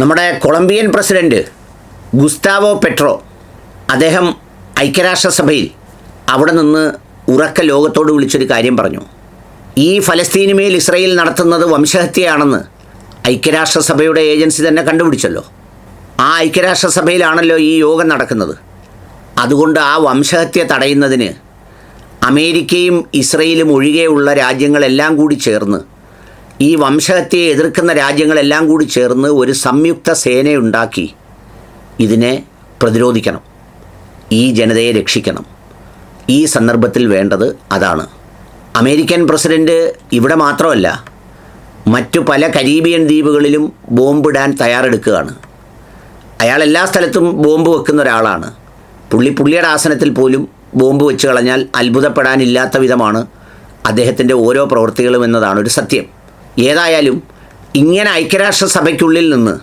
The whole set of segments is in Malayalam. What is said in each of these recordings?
നമ്മുടെ കൊളംബിയൻ പ്രസിഡന്റ് ഗുസ്താവോ പെട്രോ അദ്ദേഹം ഐക്യരാഷ്ട്രസഭയിൽ അവിടെ നിന്ന് ഉറക്ക ലോകത്തോട് വിളിച്ചൊരു കാര്യം പറഞ്ഞു. ഈ ഫലസ്തീന് മേൽ ഇസ്രയേൽ നടത്തുന്നത് വംശഹത്യയാണെന്ന് ഐക്യരാഷ്ട്രസഭയുടെ ഏജൻസി തന്നെ കണ്ടുപിടിച്ചല്ലോ. ആ ഐക്യരാഷ്ട്രസഭയിലാണല്ലോ ഈ യോഗം നടക്കുന്നത്. അതുകൊണ്ട് ആ വംശഹത്യ തടയുന്നതിന് അമേരിക്കയും ഇസ്രയേലും ഒഴികെയുള്ള രാജ്യങ്ങളെല്ലാം കൂടി ചേർന്ന് ഈ വംശഹത്യയെ എതിർക്കുന്ന രാജ്യങ്ങളെല്ലാം കൂടി ചേർന്ന് ഒരു സംയുക്ത സേനയുണ്ടാക്കി ഇതിനെ പ്രതിരോധിക്കണം. ഈ ജനതയെ രക്ഷിക്കണം. ഈ സന്ദർഭത്തിൽ വേണ്ടത് അതാണ്. അമേരിക്കൻ പ്രസിഡന്റ് ഇവിടെ മാത്രമല്ല മറ്റു പല കരീബിയൻ ദ്വീപുകളിലും ബോംബിടാൻ തയ്യാറെടുക്കുകയാണ്. അയാൾ എല്ലാ സ്ഥലത്തും ബോംബ് വെക്കുന്ന ഒരാളാണ്. പുള്ളി പുള്ളിയുടെ ആസനത്തിൽ പോലും ബോംബ് വെച്ച് കളഞ്ഞാൽ അത്ഭുതപ്പെടാനില്ലാത്ത വിധമാണ് അദ്ദേഹത്തിന്റെ ഓരോ പ്രവൃത്തികളും എന്നതാണ് ഒരു സത്യം. ഏതായാലും ഇങ്ങനെ ഐക്യരാഷ്ട്രസഭയ്ക്കുള്ളിൽ നിന്ന്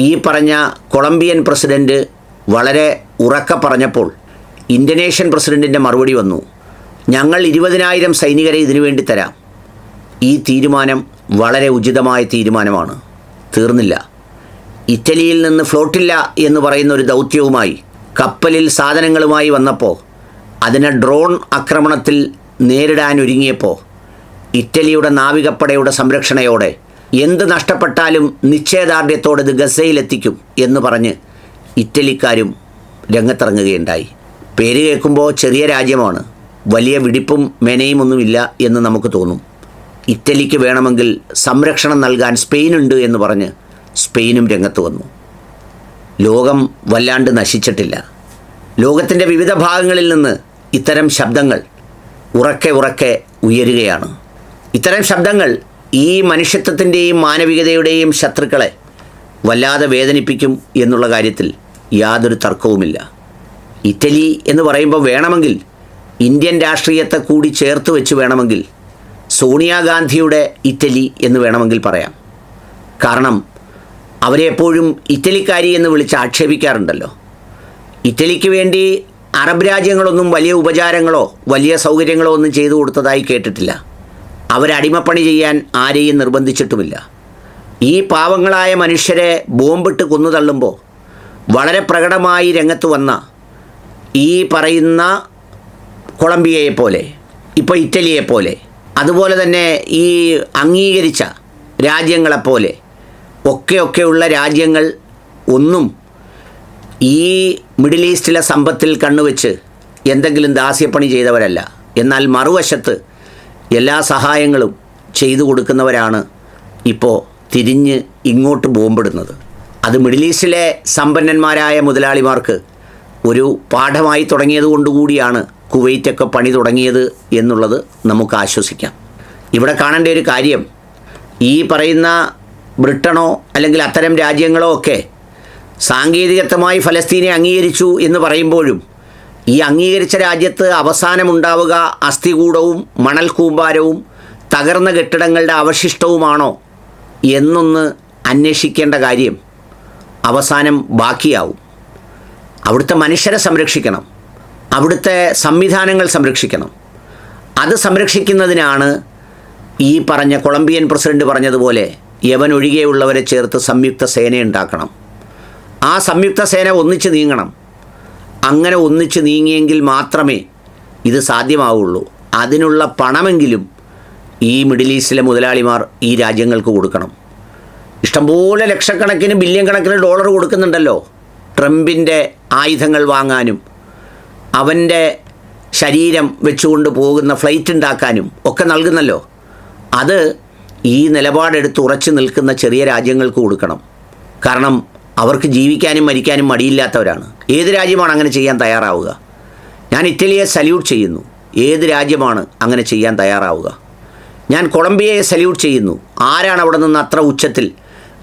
ഈ പറഞ്ഞ കൊളംബിയൻ പ്രസിഡന്റ് വളരെ ഉറക്ക പറഞ്ഞപ്പോൾ ഇന്തോനേഷ്യൻ പ്രസിഡന്റിന്റെ മറുപടി വന്നു. ഞങ്ങൾ ഇരുപതിനായിരം സൈനികരെ ഇതിനു വേണ്ടി തരാം. ഈ തീരുമാനം വളരെ ഉചിതമായ തീരുമാനമാണ്. തീർന്നില്ല. ഇറ്റലിയിൽ നിന്ന് ഫ്ലോട്ടില്ല എന്ന് പറയുന്ന ഒരു ദൗത്യവുമായി കപ്പലിൽ സാധനങ്ങളുമായി വന്നപ്പോൾ അതിനെ ഡ്രോൺ ആക്രമണത്തിൽ നേരിടാൻ ഒരുങ്ങിയപ്പോൾ ഇറ്റലിയുടെ നാവികപ്പടയുടെ സംരക്ഷണയോടെ എന്ത് നഷ്ടപ്പെട്ടാലും നിശ്ചയദാർഢ്യത്തോടെ ഇത് ഗസയിലെത്തിക്കും എന്ന് പറഞ്ഞ് ഇറ്റലിക്കാരും രംഗത്തിറങ്ങുകയുണ്ടായി. പേര് കേൾക്കുമ്പോൾ ചെറിയ രാജ്യമാണ്. വലിയ വിടിപ്പും മെനയുമൊന്നുമില്ല എന്ന് നമുക്ക് തോന്നും. ഇറ്റലിക്ക് വേണമെങ്കിൽ സംരക്ഷണം നൽകാൻ സ്പെയിനുണ്ട് എന്ന് പറഞ്ഞ് സ്പെയിനും രംഗത്ത് വന്നു. ലോകം വല്ലാണ്ട് നശിച്ചിട്ടില്ല. ലോകത്തിന്റെ വിവിധ ഭാഗങ്ങളിൽ നിന്ന് ഇത്തരം ശബ്ദങ്ങൾ ഉറക്കെ ഉറക്കെ ഉയരുകയാണ്. ഇത്തരം ശബ്ദങ്ങൾ ഈ മനുഷ്യത്വത്തിന്റെയും മാനവികതയുടെയും ശത്രുക്കളെ വല്ലാതെ വേദനിപ്പിക്കും എന്നുള്ള കാര്യത്തിൽ യാതൊരു തർക്കവുമില്ല. ഇറ്റലി എന്ന് പറയുമ്പോൾ വേണമെങ്കിൽ ഇന്ത്യൻ രാഷ്ട്രീയത്തെ കൂടി ചേർത്ത് വെച്ച് വേണമെങ്കിൽ സോണിയാഗാന്ധിയുടെ ഇറ്റലി എന്ന് വേണമെങ്കിൽ പറയാം. കാരണം അവരെ എപ്പോഴും ഇറ്റലിക്കാരി എന്ന് വിളിച്ച് ആക്ഷേപിക്കാറുണ്ടല്ലോ. ഇറ്റലിക്ക് വേണ്ടി അറബ് രാജ്യങ്ങളൊന്നും വലിയ ഉപചാരങ്ങളോ വലിയ സൗകര്യങ്ങളോ ഒന്നും ചെയ്തു കൊടുത്തതായി കേട്ടിട്ടില്ല. അവരടിമപ്പണി ചെയ്യാൻ ആരെയും നിർബന്ധിച്ചിട്ടുമില്ല. ഈ പാവങ്ങളായ മനുഷ്യരെ ബോംബിട്ട് കൊന്നു തള്ളുമ്പോൾ വളരെ പ്രകടമായി രംഗത്ത് വന്ന ഈ പറയുന്ന കൊളംബിയയെ പോലെ ഇപ്പോൾ ഇറ്റലിയെ പോലെ അതുപോലെ തന്നെ ഈ അംഗീകരിച്ച രാജ്യങ്ങളെപ്പോലെ ഒക്കെയൊക്കെയുള്ള രാജ്യങ്ങൾ ഒന്നും ഈ മിഡിൽ ഈസ്റ്റിലെ സമ്പത്തിൽ കണ്ണുവെച്ച് എന്തെങ്കിലും ദാസ്യപ്പണി ചെയ്തവരല്ല. എന്നാൽ മറുവശത്ത് എല്ലാ സഹായങ്ങളും ചെയ്തു കൊടുക്കുന്നവരാണ് ഇപ്പോൾ തിരിഞ്ഞ് ഇങ്ങോട്ട് ബോംബിടുന്നത്. അത് മിഡിൽ ഈസ്റ്റിലെ സമ്പന്നന്മാരായ മുതലാളിമാർക്ക് ഒരു പാഠമായി തുടങ്ങിയതുകൊണ്ടുകൂടിയാണ് കുവൈറ്റൊക്കെ പണി തുടങ്ങിയത് എന്നുള്ളത് നമുക്ക് ആശ്വസിക്കാം. ഇവിടെ കാണേണ്ട ഒരു കാര്യം ഈ പറയുന്ന ബ്രിട്ടണോ അല്ലെങ്കിൽ അത്തരം രാജ്യങ്ങളോ ഒക്കെ സാങ്കേതികത്വമായി ഫലസ്തീനെ അംഗീകരിച്ചു എന്ന് പറയുമ്പോഴും ഈ അംഗീകരിച്ച രാജ്യത്ത് അവസാനമുണ്ടാവുക അസ്ഥികൂടവും മണൽ കൂമ്പാരവും തകർന്ന കെട്ടിടങ്ങളുടെ അവശിഷ്ടവുമാണോ എന്നൊന്ന് അന്വേഷിക്കേണ്ട കാര്യം അവസാനം ബാക്കിയാവും. അവിടുത്തെ മനുഷ്യരെ സംരക്ഷിക്കണം. അവിടുത്തെ സംവിധാനങ്ങൾ സംരക്ഷിക്കണം. അത് സംരക്ഷിക്കുന്നതിനാണ് ഈ പറഞ്ഞ കൊളംബിയൻ പ്രസിഡന്റ് പറഞ്ഞതുപോലെ യവൻ ഒഴികെയുള്ളവരെ ചേർത്ത് സംയുക്ത സേന ഉണ്ടാക്കണം ആ സംയുക്ത സേന ഒന്നിച്ച് നീങ്ങണം. അങ്ങനെ ഒന്നിച്ച് നീങ്ങിയെങ്കിൽ മാത്രമേ ഇത് സാധ്യമാവുള്ളൂ. അതിനുള്ള പണമെങ്കിലും ഈ മിഡിൽ ഈസ്റ്റിലെ മുതലാളിമാർ ഈ രാജ്യങ്ങൾക്ക് കൊടുക്കണം. ഇഷ്ടംപോലെ ലക്ഷക്കണക്കിന് ബില്യൺ കണക്കിന് ഡോളർ കൊടുക്കുന്നുണ്ടല്ലോ. ട്രംപിന്റെ ആയുധങ്ങൾ വാങ്ങാനും അവന്റെ ശരീരം വെച്ചുകൊണ്ട് പോകുന്ന ഫ്ലൈറ്റ് ഉണ്ടാക്കാനും ഒക്കെ നൽകുന്നല്ലോ. അത് ഈ നിലപാടെടുത്ത് ഉറച്ചു നിൽക്കുന്ന ചെറിയ രാജ്യങ്ങൾക്ക് കൊടുക്കണം. കാരണം അവർക്ക് ജീവിക്കാനും മരിക്കാനും മടിയില്ലാത്തവരാണ്. ഏത് രാജ്യമാണ് അങ്ങനെ ചെയ്യാൻ തയ്യാറാവുക? ഞാൻ ഇറ്റലിയെ സല്യൂട്ട് ചെയ്യുന്നു. ഏത് രാജ്യമാണ് അങ്ങനെ ചെയ്യാൻ തയ്യാറാവുക? ഞാൻ കൊളംബിയയെ സല്യൂട്ട് ചെയ്യുന്നു. ആരാണ് അവിടെ നിന്ന് അത്ര ഉച്ചത്തിൽ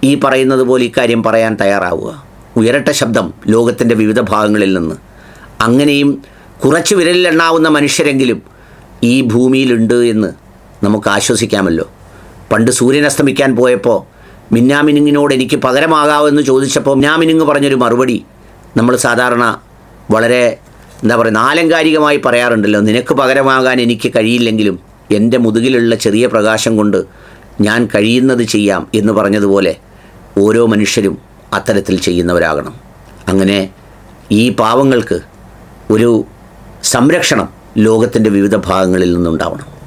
ഈ പറയുന്നത് പോലെ ഇക്കാര്യം പറയാൻ തയ്യാറാവുക? ഉയരട്ട ശബ്ദം ലോകത്തിന്റെ വിവിധ ഭാഗങ്ങളിൽ നിന്ന്. അങ്ങനെയും കുറച്ച് വിരലിലെണ്ണാവുന്ന മനുഷ്യരെങ്കിലും ഈ ഭൂമിയിലുണ്ട് എന്ന് നമുക്ക് ആശ്വസിക്കാമല്ലോ. പണ്ട് സൂര്യൻ അസ്തമിക്കാൻ പോയപ്പോൾ മിന്നാമിനുങ്ങിനോട് എനിക്ക് പകരമാകാമെന്ന് ചോദിച്ചപ്പോൾ മിന്നാമിനുങ്ങ് പറഞ്ഞൊരു മറുപടി നമ്മൾ സാധാരണ വളരെ എന്താ പറയുക നാലങ്കാരികമായി പറയാറുണ്ടല്ലോ നിനക്ക് പകരമാകാൻ എനിക്ക് കഴിയില്ലെങ്കിലും എന്റെ മുതുകിലുള്ള ചെറിയ പ്രകാശം കൊണ്ട് ഞാൻ കഴിയുന്നത് ചെയ്യാം എന്ന് പറഞ്ഞതുപോലെ ഓരോ മനുഷ്യരും അത്തരത്തിൽ ചെയ്യുന്നവരാകണം. അങ്ങനെ ഈ പാവങ്ങൾക്ക് ഒരു സംരക്ഷണം ലോകത്തിന്റെ വിവിധ ഭാഗങ്ങളിൽ നിന്നുണ്ടാവണം.